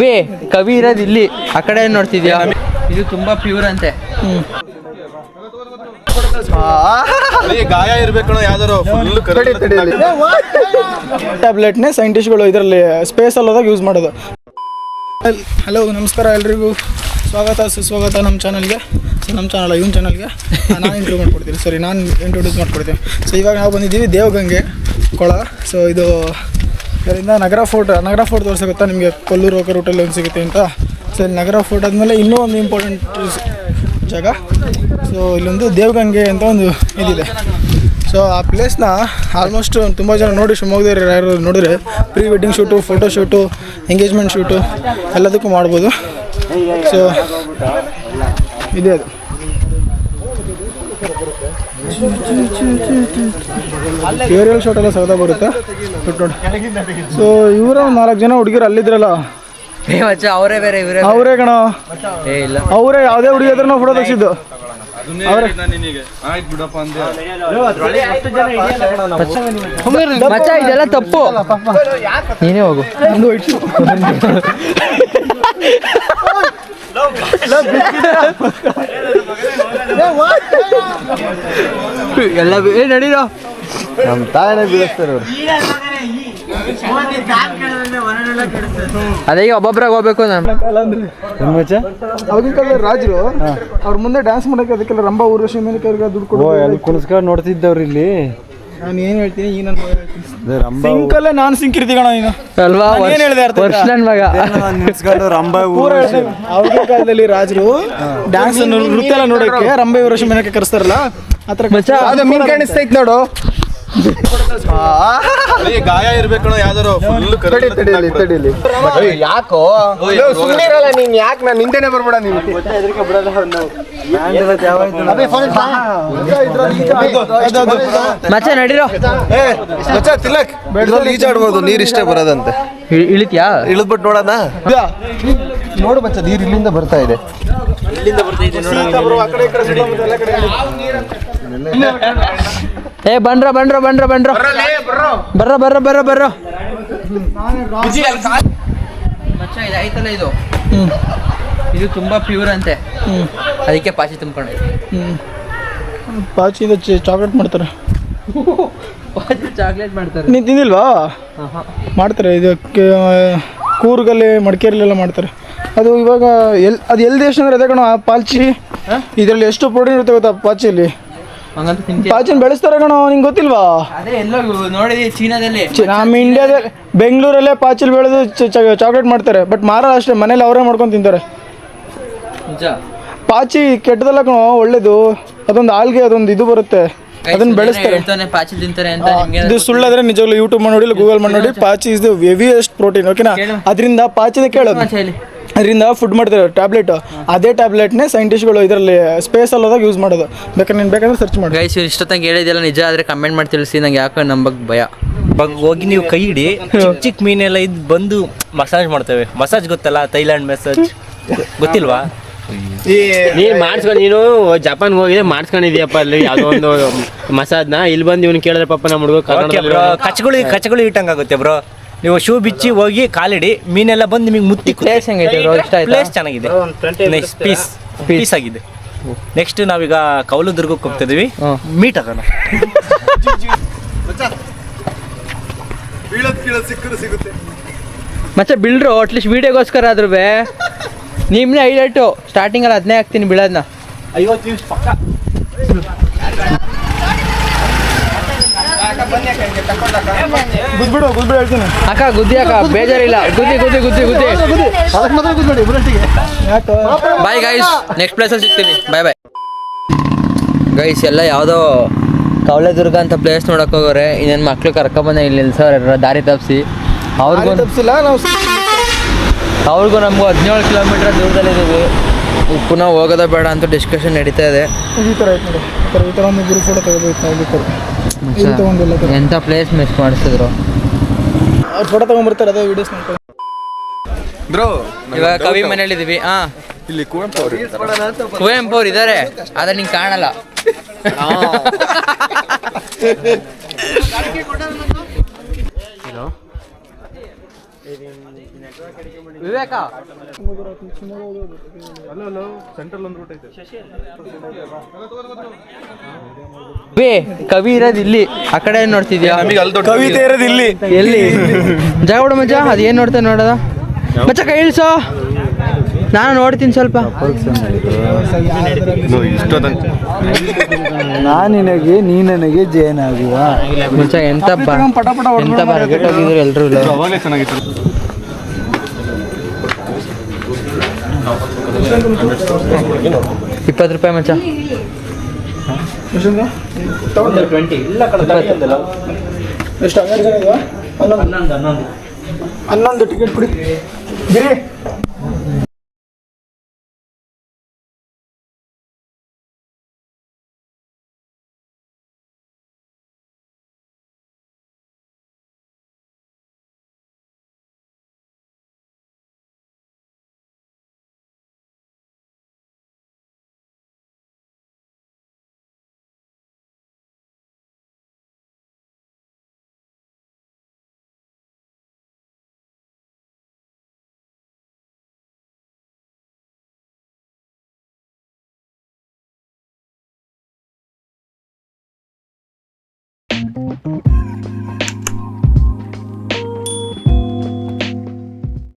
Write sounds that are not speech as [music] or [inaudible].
ಕವಿ ಕವಿ ಇರೋದು ಇಲ್ಲಿ. ಆ ಕಡೆ ಏನ್ ನೋಡ್ತಿದ್ಯಾ? ಇದು ತುಂಬಾ ಪ್ಯೂರ್ ಅಂತೆ. ಅಲ್ಲಿ ಗಾಯ ಇರ್ಬೇಕು ಯಾವ್ದಾರು ಫುಲ್ ಟ್ಯಾಬ್ಲೆಟ್ನೇ ಸೈಂಟಿಸ್ಟ್ಗಳು ಇದರಲ್ಲಿ ಸ್ಪೇಸಲ್ಲಿ ಹೋದಾಗ ಯೂಸ್ ಮಾಡೋದು. ಹಲೋ ನಮಸ್ಕಾರ ಎಲ್ರಿಗೂ. ಸ್ವಾಗತ ಸುಸ್ವಾಗತ ನಮ್ಮ ಚಾನಲ್ಗೆ ಸೊ ನಮ್ಮ ಚಾನಲ್ ಇವನ್ ಚಾನಲ್ಗೆ ನಾನು ಇಂಟ್ರ್ಯೂ ಮಾಡ್ಕೊಡ್ತೀನಿ. ಸರಿ ನಾನು ಇಂಟ್ರೊಡ್ಯೂಸ್ ಮಾಡ್ಕೊಡ್ತೀನಿ. ಸೊ ಇವಾಗ ನಾವು ಬಂದಿದ್ದೀವಿ ದೇವಗಂಗೆ ಕೊಳ. ಸೊ ಇದು ಇದರಿಂದ ನಗರ ಫೋರ್ಟ್ ನಗರ ಫೋರ್ಟ್ ತೋರಿಸುತ್ತಾ ನಿಮಗೆ? ಕೊಲ್ಲೂರು ಹೋಗೋ ರೂಟಲ್ಲಿ ಒಂದು ಸಿಗುತ್ತೆ ಅಂತ. ಸೊ ಇಲ್ಲಿ ನಗರ ಫೋರ್ಟ್ ಆದಮೇಲೆ ಇನ್ನೂ ಒಂದು ಇಂಪಾರ್ಟೆಂಟ್ ಜಾಗ. ಸೊ ಇಲ್ಲೊಂದು ದೇವಗಂಗೆ ಅಂತ ಒಂದು ಇದಿದೆ. ಸೊ ಆ ಪ್ಲೇಸ್ನ ಆಲ್ಮೋಸ್ಟ್ ತುಂಬ ಜನ ನೋಡಿ ಶಿವಮೊಗ್ಗದವ್ರು ಯಾರು ನೋಡಿದ್ರೆ pre wedding shoot photo shoot engagement shoot ಎಲ್ಲದಕ್ಕೂ ಮಾಡ್ಬೋದು. ಸೊ ಇದೆ ಅದು. ಏರಿಯಲ್ ಶಾಟ್ ಎಲ್ಲ ಸೌದ ಬರುತ್ತೆ ಸೊ ಇವರ ನಾಲ್ಕು ಜನ ಹುಡುಗಿರು ಅಲ್ಲಿದ್ರಲ್ಲ? ಅವರೇ ಬೇರೆ ಇವರೇ ಅವರೇ ಕಣ. ಅವರೇ ಯಾವುದೇ ಹುಡುಗಿ ಹತ್ರ ಫೋಟೋ ತೆಗ್ಸಿದ್ದು. ಮಚ್ಚ ಇದೆಲ್ಲ ತಪ್ಪು. ನೀನೇ ಹೋಗು. [laughs] ಎಲ್ಲ ಏ ನಡೀರೋ? ನಮ್ಮ ತಾಯನೇ ಬೀಳಿಸ್ತಾರೆ ಅವ್ರು. ಅದೇ ಈಗ ಒಬ್ಬೊಬ್ರಾಗ ಹೋಗ್ಬೇಕು ನಾನು. ಆಗಿನ ಕಾಲದ ರಾಜರು ಅವ್ರ ಮುಂದೆ ಡ್ಯಾನ್ಸ್ ಮಾಡಕ್ಕೆ ಅದಕ್ಕೆಲ್ಲ ರಂಭ ಊರ್ವಶಿ ಮೇಲೆ ಕೈಗೆ ದುಡ್ಡು ಕೊಡೋ ಅಲ್ಲಿ ಕುಣಿಸ್ಕೊಂಡು ನೋಡ್ತಿದ್ದವ್ರು ಇಲ್ಲಿ ನಾನು ಏನು ಹೇಳ್ತೀನಿ ಈ ನನ್ನ ಸಿಂಕಲ್ಲೇ ನಾನು ಸಿಂಕ್ ಇರ್ತೀಗಣ ನೀನು. ಅಲ್ವಾ ನಾನ್ ಏನ್ ಹೇಳ್ದೆ ಅರ್ಥ ಆಯ್ತಾ? ವರ್ಷ ನನ್ ಮಗ ನಿಲ್ಸ್ಕೊಂಡು ರಂಬ ಪೂರ ಹೇಳ್ತೀನಿ. ಆಗಿನ ಕಾಲದಲ್ಲಿ ರಾಜರು ಡ್ಯಾನ್ಸ್ ನೃತ್ಯ ಎಲ್ಲ ನೋಡಕ್ಕೆ ರಂಬೆ ಮೇನಕ್ಕೆ ಕರೆಸ್ತಾರಲ್ಲ ಆ ಥರ ಮಚ್ಚ ಅದು ಮೀನ್ ಕಾಣಿಸ್ತೈತ್ ನೋಡು. ಗಾಯ ಇರ್ಬೇಕು ಯಾವ್ದಾರು ಫುಲ್ ತಡಿಲಿ ತಡೀಲಿ ಯಾಕೋ? ಸುಮ್ಮನಿರಲ್ಲ ನೀನ್ ಯಾಕೆ ನಾನು ನಿಂತೇನೆ ಬರ್ಬೇಡ ನೀನು ಮಚ್ಚ ನಡೀರೋ? ಮಚ್ಚ ತಿಲಕ್. ಬೆಡ್ದಲ್ಲಿ ಈಜಾಡ್ಬೋದು ನೀರ್ ಇಷ್ಟೇ ಬರೋದಂತೆ. ಇಳಿತ್ಯಾ? ಇಳಿದ್ಬಿಟ್ಟು ನೋಡೋಣ. ನೋಡು ಮಚ್ಚ ನೀರ್ ಇಲ್ಲಿಂದ ಬರ್ತಾ ಇದೆ. ಏ ಬನ್ರ ಬಂದ್ರ ಬನ್ರ ಬನ್ರ ಬರ್ರ. ಬರ್ರ ಬರ್ರ ಬರ್ರ ಮಚ್ಚ ಇದು ಐತಲ್ಲ ಇದು? ಇದು ತುಂಬಾ ಪ್ಯೂರ್ ಅಂತೆ. ಅದಕ್ಕೆ ಪಾಚಿ ತುಂಬಿಕೊಂಡು. ಪಾಚಿ ಚಾಕ್ಲೇಟ್ ಮಾಡ್ತಾರೆ. ಚಾಕ್ಲೇಟ್ ಮಾಡ್ತಾರೆ. ನೀನು ತಿಂದಿಲ್ವಾ? ಮಾಡ್ತಾರೆ ಇದು ಕೆ- ಕೂರ್ಗಲ್ಲಿ ಮಡಿಕೇರಿಲೆಲ್ಲ ಮಾಡ್ತಾರೆ. ಅದು ಇವಾಗ ಎಲ್ ಅದು ಎಲ್ಲಿ ದೇಶ ಅಂದ್ರೆ ಅದೇ ಕಣ ಆ ಪಾಲ್ಚಿ. ಇದರಲ್ಲಿ ಎಷ್ಟು ಪ್ರೋಟೀನ್ ಇರುತ್ತೆ ಗೊತ್ತಾ ಪಾಚಿಯಲ್ಲಿ ಹಂಗಂತ ತಿಂತೀಯ? ಪಾಚಿನ ಬೆಳೆಸ್ತಾರೆ ಕಣೋ ನಿಂಗೆ ಗೊತ್ತಿಲ್ವಾ? ಅದೇ ಎಲ್ಲೋ ನೋಡಿದಿ ಚೀನಾದಲ್ಲಿ. ಚಿ- ನಮ್ಮ ಇಂಡಿಯಾದಲ್ಲಿ ಬೆಂಗಳೂರಲ್ಲೇ ಪಾಚಿಲ್ ಬೆಳೆದು ಚಾಕ್ಲೇಟ್ ಮಾಡ್ತಾರೆ ಬಟ್ ಮಾರಲ್ಲ ಅಷ್ಟೇ ಮನೇಲಿ ಅವರೇ ಮಾಡ್ಕೊಂಡು ತಿಂತಾರೆ. ನಿಜ. ಪಾಚಿ ಕೆಟ್ಟದಲ್ಲ ಕಣೋ ಒಳ್ಳೇದು ಅದೊಂದು ಆಲ್ಗೆ ಅದೊಂದು ಇದು ಬರುತ್ತೆ. ಅದನ್ನ ಬೆಳೆಸ್ತಾರೆ. ಹೇಳ್ತಾನೆ ಪಾಚಿ ತಿಂತಾರೆ ಅಂತ ನಿಮ್ಗೆ ಇದು ಸುಳ್ಳಾದ್ರೆ ನಿಜವಾಗ್ಲೂ ಯೂಟ್ಯೂಬ್ ಮಾಡಿ ನೋಡಿ ಗೂಗಲ್ ಮಾಡಿ ನೋಡಿ ಪಾಚಿ ಇಸ್ ದ ಹೆವಿಯೆಸ್ಟ್ ಪ್ರೋಟೀನ್ ಓಕೆನಾ ಕೇಳು. ಅದರಿಂದ ಪಾಚಿದ ಕೇಳೋದು. ಅದರಿಂದ ಫುಡ್ ಮಾಡ್ತಾರೆ ಟ್ಯಾಬ್ಲೆಟ್ ಅದೇ ಟ್ಯಾಬ್ಲೆಟ್ನೇ ಸೈಂಟಿಸ್ಟ್ಗಳು ಇದರಲ್ಲಿ ಸ್ಪೇಸಲ್ಲಿ ಹೋದಾಗ ಯೂಸ್ ಮಾಡೋದು. ಬೇಕಾದ್ರೆ ನೀನು ಬೇಕಾದ್ರೆ ಸರ್ಚ್ ಮಾಡಿ. ಗೈಸ್ ಇವ್ರು ಇಷ್ಟೊತ್ತಂಗೆ ಹೇಳಿದೆಲ್ಲ ನಿಜ ಆದ್ರೆ ಕಮೆಂಟ್ ಮಾಡಿ ತಿಳಿಸಿ ನಂಗೆ ಯಾಕೋ ನಂಬಕ್ ಭಯ. ಬಗ್ ಹೋಗಿ ನೀವು ಕೈ ಹಿಡಿ ಚಿಕ್ಕ ಚಿಕ್ಕ ಮೀನೆಲ್ಲ ಇದು ಬಂದು ಮಸಾಜ್ ಮಾಡ್ತೇವೆ. ಮಸಾಜ್ ಗೊತ್ತಲ್ಲ ಥೈಲ್ಯಾಂಡ್ ಮಸಾಜ್ ಗೊತ್ತಿಲ್ವಾ? ನೀನ್ ಮಾಡಿಸ್ಕೊಂಡು ನೀನು ಜಪಾನ್ ಹೋಗಿದೆ ಮಾಡಿಸ್ಕೊಂಡಿದ್ಯಪ್ಪ ಅಲ್ಲಿ ಯಾವ್ದೋ ಒಂದು ಮಸಾಜ್ನ ಇಲ್ಲಿ ಬಂದು ಇವನು ಕೇಳಿದ್ರೆ ಪಪ್ಪ ನಮ್ಮ ಹುಡುಗ ಓಕೆ ಬ್ರೋ ಕಚ್ಚಗುಳಿ ಆಗುತ್ತೆ ಇಟ್ಟಂಗಾಗುತ್ತೆ ಬ್ರೋ ನೀವು ಶೂ ಬಿಚ್ಚಿ ಹೋಗಿ ಕಾಲಿಡಿ ಮೀನೆಲ್ಲ ಬಂದು ನಿಮಗೆ ಮುತ್ತಿ ಪ್ಲೇಸ್ ಹೆಂಗೈತೆ bro? ಇಷ್ಟ ಆಯ್ತಾ? ಪ್ಲೇಸ್ ಚೆನ್ನಾಗಿದೆ. ನೆಕ್ಸ್ಟ್ ಪೀಸ್ ಪೀಸ್ ಆಗಿದೆ ನೆಕ್ಸ್ಟ್ ನಾವೀಗ ಕೌಲು ದುರ್ಗಕ್ಕೆ ಹೋಗ್ತಿದೀವಿ ಹ್ಮ್. ಮೀಟ್ ಆಗೋಣ ಬೀಳದ್ ಕೀಳದ್ ಸಿಕ್ಕರು ಸಿಗುತ್ತೆ ಮತ್ತೆ ಬಿಳ್ರು ಅಟ್ಲೀಸ್ಟ್ ವಿಡಿಯೋಗೋಸ್ಕರ ಆದ್ರೂ ನಿಮ್ನೇ ಹೈಲೈಟು ಸ್ಟಾರ್ಟಿಂಗಲ್ಲಿ ಅದನ್ನೇ ಹಾಕ್ತೀನಿ ಬಿಳೋದನ್ನ ಐವತ್ತು ನಿಮಿಷ ಪಕ್ಕ. ಗುದ್ಬಿಡು ಗುದ್ಬಿಡು ಹೇಳ್ತೀನಿ. ಅಕ್ಕ ಗುದ್ದಿ ಅಕ್ಕ ಬೇಜಾರಿಲ್ಲ. ಗುದ್ದಿ ಗುದ್ದಿ ಗುದ್ದಿ ಗುದ್ದಿ ಅದಕ್ಕೆ ಮಾತ್ರ ಗುದ್ಬಿಡಿ ಬಾಯ್ ಗೈಸ್ ನೆಕ್ಸ್ಟ್ ಪ್ಲೇಸಲ್ಲಿ ಸಿಗ್ತೀನಿ. ಬಾಯ್ ಬಾಯ್ ಗೈಸ್ ಎಲ್ಲ ಯಾವುದೋ ಕವಲೆದುರ್ಗ ಅಂತ ಪ್ಲೇಸ್ ನೋಡಕ್ ಹೋಗೋರೆ. ಇನ್ನೇನು ಮಕ್ಳು ಕರ್ಕೊಂಬಂದೆ ಇಲ್ಲಿ ಸರ್ ದಾರಿ ತಪ್ಪಿಸಿ ಅವ್ರಿಗೂ ತಪ್ಪಿಸಿಲ್ಲ ನಾವು ಅವ್ರಿಗೂ ನಮಗೂ ಹದಿನೇಳು ಕಿಲೋಮೀಟರ್ ದೂರದಲ್ಲಿದ್ದೀವಿ. ಪುನಃ ಹೋಗೋದ ಬೇಡ ಅಂತ ಡಿಸ್ಕಷನ್ ನಡೀತಾ ಇದೆ. ಈ ಥರ ಆಯ್ತು ನೋಡಿ. ಈ ಥರ ಈ ಥರ ಒಂದು ಗುರು ಫೋಟೋ ತೆಗೋಬೇಕು ನಾವು ಬೇಕಾದ್ರೆ ಇಲ್ಲಿ ತೊಗೊಂಡಿಲ್ಲ ಎಂಥ ಪ್ಲೇಸ್ ಮಿಸ್ ಮಾಡಿಸಿದ್ರು? ಅವ್ರು ಫೋಟೋ ತೊಗೊಂಡ್ಬರ್ತಾರೆ ಅದೇ ವಿಡಿಯೋಸ್ ನೋಡ್ಕೊಂಡು. ಬ್ರೋ ಇವಾಗ ಕವಿ ಮನೇಲಿದ್ದೀವಿ. ಹಾ ಇಲ್ಲಿ ಕುವೆಂಪು ಅವರು ಕುವೆಂಪು ಅವ್ರು ಇದ್ದಾರೆ ಆದ್ರೆ ನಿಂಗೆ ಕಾಣಲ್ಲ. [laughs] ವಿವೇಕ. ಬೇ ಕವಿ ಇರೋದು ಇಲ್ಲಿ. ಆ ಕಡೆ ಏನ್ ನೋಡ್ತಿದ್ಯಾ? ಕವಿತೆ ಇರೋದು ಇಲ್ಲಿ. ಎಲ್ಲಿ? ಜಾಗ ಮಜ್ಜ ಅದ್ ಏನ್ ನೋಡ್ತಾ ನೋಡೋದ? ಮಚ್ಚ ಕೈ ಇಳಿಸೋ. ನಾನು ನೋಡ್ತೀನಿ ಸ್ವಲ್ಪ. ನಾನು ನಿನಗೆ ನೀ ನನಗೆ ಜೇನಾಗುವ ಮಚ್ಚ ಎಂತ ಎಂತ ಬರ್ಗೆಟ್ ಹೋಗಿದ್ರು ಎಲ್ರು ಇಲ್ಲ. ಇಪ್ಪತ್ತು ರೂಪಾಯಿ ಮಚ್ಚ. ಹನ್ನೊಂದು. ಹನ್ನೊಂದು. ಟಿಕೆಟ್ ಕೊಡಿ. ಗಿರಿ